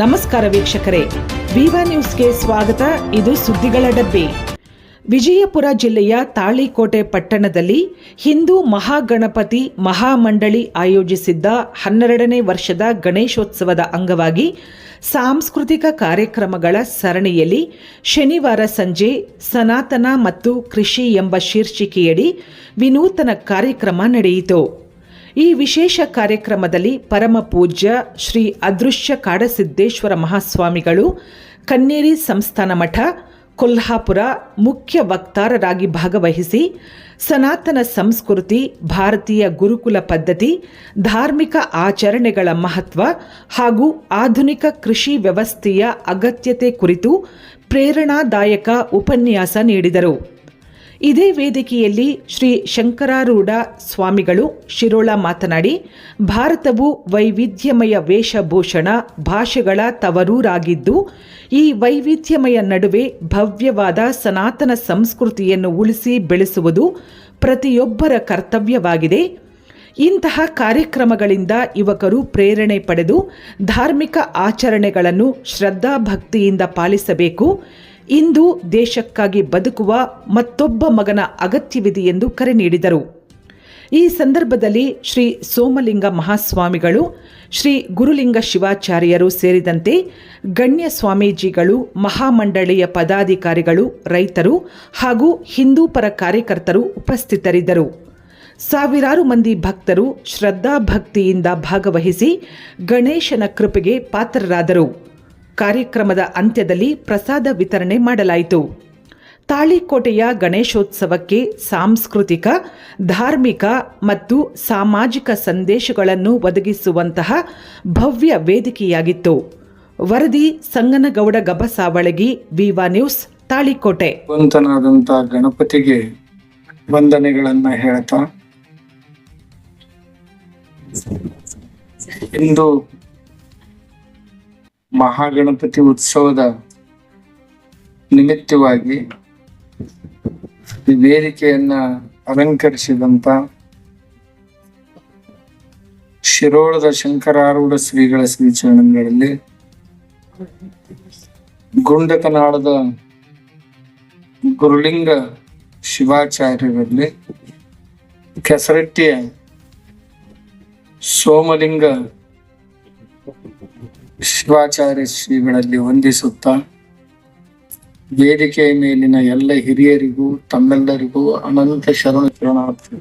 ನಮಸ್ಕಾರ ವೀಕ್ಷಕರೇ. ವಿವಾ ನ್ಯೂಸ್ಗೆ ಸ್ವಾಗತ. ಇದು ಸುದ್ದಿಗಳ ಡಬ್ಬಿ. ವಿಜಯಪುರ ಜಿಲ್ಲೆಯ ತಾಳಿಕೋಟೆ ಪಟ್ಟಣದಲ್ಲಿ ಹಿಂದೂ ಮಹಾಗಣಪತಿ ಮಹಾಮಂಡಳಿ ಆಯೋಜಿಸಿದ್ದ ಹನ್ನೆರಡನೇ ವರ್ಷದ ಗಣೇಶೋತ್ಸವದ ಅಂಗವಾಗಿ ಸಾಂಸ್ಕೃತಿಕ ಕಾರ್ಯಕ್ರಮಗಳ ಸರಣಿಯಲ್ಲಿ ಶನಿವಾರ ಸಂಜೆ ಸನಾತನ ಮತ್ತು ಕೃಷಿ ಎಂಬ ಶೀರ್ಷಿಕೆಯಡಿ ವಿನೂತನ ಕಾರ್ಯಕ್ರಮ ನಡೆಯಿತು. ಈ ವಿಶೇಷ ಕಾರ್ಯಕ್ರಮದಲ್ಲಿ ಪರಮ ಪೂಜ್ಯ ಶ್ರೀ ಅದೃಶ್ಯ ಕಾಡಸಿದ್ದೇಶ್ವರ ಮಹಾಸ್ವಾಮಿಗಳು, ಕನ್ನೇರಿ ಸಂಸ್ಥಾನ ಮಠ, ಕೊಲ್ಹಾಪುರ ಮುಖ್ಯ ವಕ್ತಾರರಾಗಿ ಭಾಗವಹಿಸಿ ಸನಾತನ ಸಂಸ್ಕೃತಿ, ಭಾರತೀಯ ಗುರುಕುಲ ಪದ್ಧತಿ, ಧಾರ್ಮಿಕ ಆಚರಣೆಗಳ ಮಹತ್ವ ಹಾಗೂ ಆಧುನಿಕ ಕೃಷಿ ವ್ಯವಸ್ಥೆಯ ಅಗತ್ಯತೆ ಕುರಿತು ಪ್ರೇರಣಾದಾಯಕ ಉಪನ್ಯಾಸ ನೀಡಿದರು. ಇದೇ ವೇದಿಕೆಯಲ್ಲಿ ಶ್ರೀ ಶಂಕರಾರೂಢ ಸ್ವಾಮಿಗಳು ಶಿರೋಳ ಮಾತನಾಡಿ, ಭಾರತವು ವೈವಿಧ್ಯಮಯ ವೇಷಭೂಷಣ, ಭಾಷೆಗಳ ತವರೂರಾಗಿದ್ದು, ಈ ವೈವಿಧ್ಯಮಯ ನಡುವೆ ಭವ್ಯವಾದ ಸನಾತನ ಸಂಸ್ಕೃತಿಯನ್ನು ಉಳಿಸಿ ಬೆಳೆಸುವುದು ಪ್ರತಿಯೊಬ್ಬರ ಕರ್ತವ್ಯವಾಗಿದೆ. ಇಂತಹ ಕಾರ್ಯಕ್ರಮಗಳಿಂದ ಯುವಕರು ಪ್ರೇರಣೆ ಪಡೆದು ಧಾರ್ಮಿಕ ಆಚರಣೆಗಳನ್ನು ಶ್ರದ್ಧಾಭಕ್ತಿಯಿಂದ ಪಾಲಿಸಬೇಕು. ಇಂದು ದೇಶಕ್ಕಾಗಿ ಬದುಕುವ ಮತ್ತೊಬ್ಬ ಮಗನ ಅಗತ್ಯವಿದೆ ಎಂದು ಕರೆ ನೀಡಿದರು. ಈ ಸಂದರ್ಭದಲ್ಲಿ ಶ್ರೀ ಸೋಮಲಿಂಗ ಮಹಾಸ್ವಾಮಿಗಳು, ಶ್ರೀ ಗುರುಲಿಂಗ ಶಿವಾಚಾರ್ಯರು ಸೇರಿದಂತೆ ಗಣ್ಯ ಸ್ವಾಮೀಜಿಗಳು, ಮಹಾಮಂಡಳಿಯ ಪದಾಧಿಕಾರಿಗಳು, ರೈತರು ಹಾಗೂ ಹಿಂದೂ ಪರ ಕಾರ್ಯಕರ್ತರು ಉಪಸ್ಥಿತರಿದ್ದರು. ಸಾವಿರಾರು ಮಂದಿ ಭಕ್ತರು ಶ್ರದ್ಧಾಭಕ್ತಿಯಿಂದ ಭಾಗವಹಿಸಿ ಗಣೇಶನ ಕೃಪೆಗೆ ಪಾತ್ರರಾದರು. ಕಾರ್ಯಕ್ರಮದ ಅಂತ್ಯದಲ್ಲಿ ಪ್ರಸಾದ ವಿತರಣೆ ಮಾಡಲಾಯಿತು. ತಾಳಿಕೋಟೆಯ ಗಣೇಶೋತ್ಸವಕ್ಕೆ ಸಾಂಸ್ಕೃತಿಕ, ಧಾರ್ಮಿಕ ಮತ್ತು ಸಾಮಾಜಿಕ ಸಂದೇಶಗಳನ್ನು ಒದಗಿಸುವಂತಹ ಭವ್ಯ ವೇದಿಕೆಯಾಗಿತ್ತು. ವರದಿ ಸಂಗನಗೌಡ ಗಬಸಾವಳಗಿ, ವಿವಾ ನ್ಯೂಸ್, ತಾಳಿಕೋಟೆ. ಭಗವಂತನಾದಂತ ಗಣಪತಿಗೆ ವಂದನೆಗಳನ್ನ ಹೇಳ್ತಾ, ಇಂದು ಮಹಾಗಣಪತಿ ಉತ್ಸವದ ನಿಮಿತ್ತವಾಗಿ ಈ ವೇದಿಕೆಯನ್ನ ಅಲಂಕರಿಸಿದಂತ ಶಿರೋಳದ ಶಂಕರಾರೂಢ ಶ್ರೀಗಳ ಶ್ರೀಚರಣಗಳಲ್ಲಿ ಗುಂಡಕನಾಳದ ಗುರುಲಿಂಗ ಶಿವಾಚಾರ್ಯರಲ್ಲಿ ಕೆಸರಟ್ಟಿಯ ಸೋಮಲಿಂಗ ಶಿವಾಚಾರ್ಯ ಶ್ರೀಗಳಲ್ಲಿ ವಂದಿಸುತ್ತಾ ವೇದಿಕೆಯ ಮೇಲಿನ ಎಲ್ಲ ಹಿರಿಯರಿಗೂ ತಮ್ಮೆಲ್ಲರಿಗೂ ಅನಂತ ಶರಣ ಶರಣಾರ್ಥಿ